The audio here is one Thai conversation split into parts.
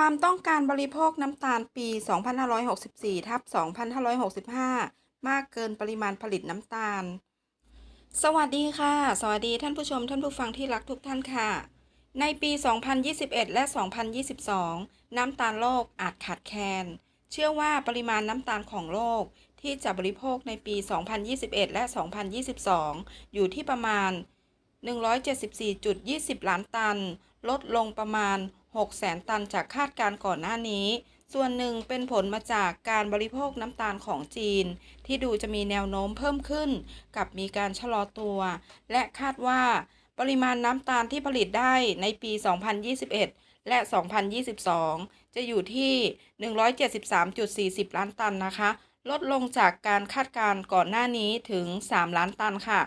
ความต้องการบริโภคน้ำตาลปี 2564 ทับ 2565 มากเกินปริมาณผลิตน้ำตาล สวัสดีค่ะ สวัสดีท่านผู้ชมท่านผู้ฟังที่รักทุกท่านค่ะ ในปี 2021 และ 2022 น้ำตาลโลกอาจขาดแคลน เชื่อว่าปริมาณน้ำตาลของโลกที่จะบริโภคในปี 2021 และ 2022 อยู่ที่ประมาณ 174.20 ล้านตัน ลดลงประมาณ 6แสนตันจากคาดการก่อนหน้านี้ ส่วนหนึ่งเป็นผลมาจากการบริโภคน้ำตาลของจีน ที่ดูจะมีแนวโน้มเพิ่มขึ้น กับมีการชะลอตัว และคาดว่า ปริมาณน้ำตาลที่ผลิตได้ในปี 2021 และ 2022 จะอยู่ที่ 173.40 ล้านตันนะคะ ลดลงจากการคาดการก่อนหน้านี้ถึง 3 ล้านตันค่ะ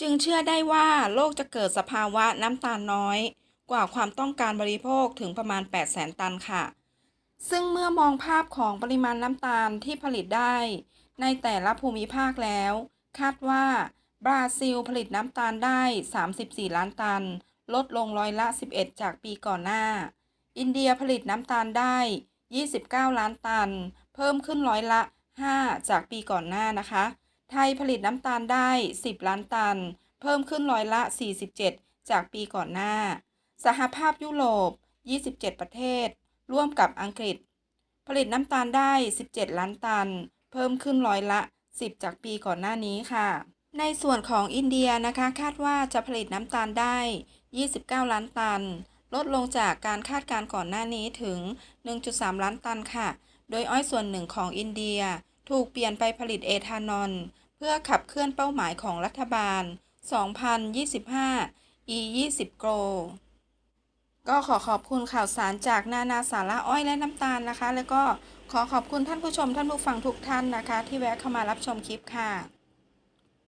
จึงเชื่อได้ว่าโลกจะเกิดสภาวะน้ำตาลน้อย กว่าความต้องการบริโภคถึงประมาณ 8 0 0 0 0 0 ตันค่ะ ซึ่งเมื่อมองภาพของปริมาณน้ำตาลที่ผลิตได้ ในแต่ละภูมิภาคแล้ว คาดว่า บราซิลผลิตน้ำตาลได้ 34 ล้านตัน ลดลงร้อยละ 11 จากปีก่อนหน้า อินเดียผลิตน้ำตาลได้ 29 ล้านตัน เพิ่มขึ้นร้อยละ 5 จากปีก่อนหน้านะคะ ไทยผลิตน้ำตาลได้ 10 ล้านตัน เพิ่มขึ้นร้อยละ 47 จากปีก่อนหน้า สหภาพยุโรป 27 ประเทศ ร่วมกับอังกฤษ ผลิตน้ำตาลได้ 17 ล้านตัน เพิ่มขึ้นร้อยละ 10 จากปีก่อนหน้านี้ค่ะ ในส่วนของอินเดียนะคะ คาดว่าจะผลิตน้ำตาลได้ 29 ล้านตัน ลดลงจากการคาดการณ์ก่อนหน้านี้ถึง 1.3 ล้านตันค่ะ โดยอ้อยส่วนหนึ่งของอินเดียถูกเปลี่ยนไปผลิตเอทานอลเพื่อขับเคลื่อนเป้าหมายของรัฐบาล 2025 E20 Grow ก็ขอขอบคุณข่าวสารจากนานาสาระอ้อยและน้ำตาลนะคะ แล้วก็ขอขอบคุณท่านผู้ชมท่านผู้ฟังทุกท่านนะคะ ที่แวะเข้ามารับชมคลิปค่ะ